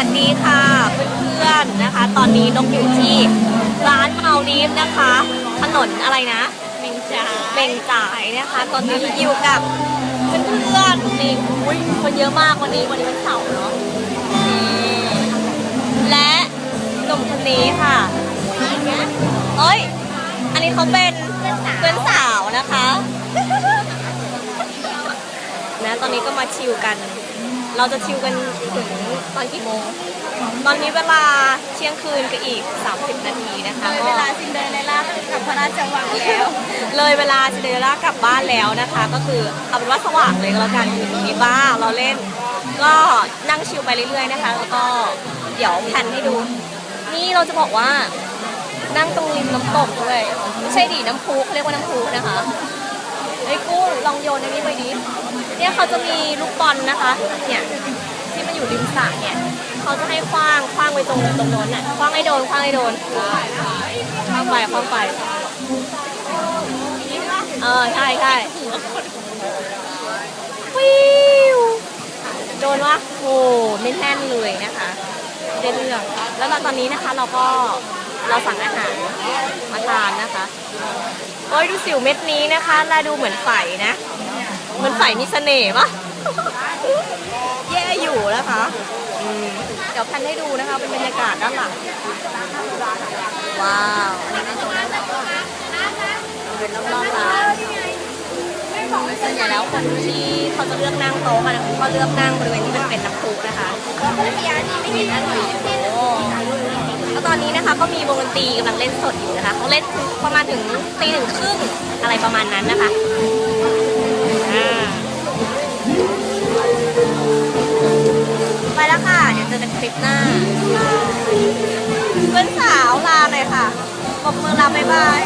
วัสดีค่ะเพื่อนๆนะคะ ตอนนี้นกอยู่ที่ร้านเมาลีฟนะคะ ถนนอะไรนะเมงจ้าเบ่งจ่ายนะคะ ตอนนี้อยู่กับเพื่อนๆนี่อุ้ยคนเยอะมากวันนี้วันนี้วันเสาร์เนาะและหนุ่มคนนี้ค่ะเอ้ยอันนี้เขาเป็นเพื่อนสาวนะคะนะตอนนี้ก็มาชิลกัน เราจะชิลกันถึงตอนกี่โมง ตอนนี้เวลาเที่ยงคืนกับอีก 30 นาทีนะคะ เลยก็เวลาซินเดอเรลล่ากับพระราชวังแล้ว เลยเวลาซินเดอเรลล่ากลับบ้านแล้วนะคะ ก็คือเอาเป็นว่าสว่างเลยก็แล้วกันมีบ้าเราเล่น ก็นั่งชิลไปเรื่อยๆนะคะ แล้วก็เดี๋ยวแผนให้ดู นี่เราจะบอกว่า นั่งตรงริมน้ำตกด้วยไม่ใช่ดิน้ำพุเขาเรียกว่าน้ำพุนะคะ ไอ้ยกู้ลองโยนอันนี้ไปดิเนี่ยเขาจะมีลูกบอลนะคะ เนี่ยที่มันอยู่ริมสระเนี่ยเขาจะให้คว้างคว้างไปตรงตรงโน้นน่ะคว้างให้โดนคว้างให้โดนคว้างไปคว้างไปเออใช่ใช่ฟิวโดนวะโอ้ไม่แน่นเลยนะคะได้เรื่องแล้วเราตอนนี้นะคะเราก็เราสั่งอาหารมาทานนะคะโอ้ยดูสิวเม็ดนี้นะคะลาดูเหมือนไฝนะ เหมือนไฝมีเสน่ห์ปะแย่อยู่นะคะอืมเดี๋ยวแพนให้ดูนะคะ เป็นบรรยากาศด้านหลัง ว้าวอันนี้เป็นโซนด้านหลังเป็นรอบๆร้านส่วนใหญ่แล้วคนที่เขาจะเลือกนั่งโต๊ะกันเขาเลือกนั่งบริเวณที่มันเป็นน้ำพุนะคะไม่เห็นนั่นเลยโอ้ แล้วตอนนี้นะคะก็มีวงดนตรีกำลังเล่นสดอยู่นะคะเขาเล่นประมาณถึงตีหนึ่งครึ่งอะไรประมาณนั้นนะคะไปแล้วค่ะ เดี๋ยวเจอกันคลิปหน้า เพื่อนสาวลาหน่อยค่ะปมมือลาบ๊ายบาย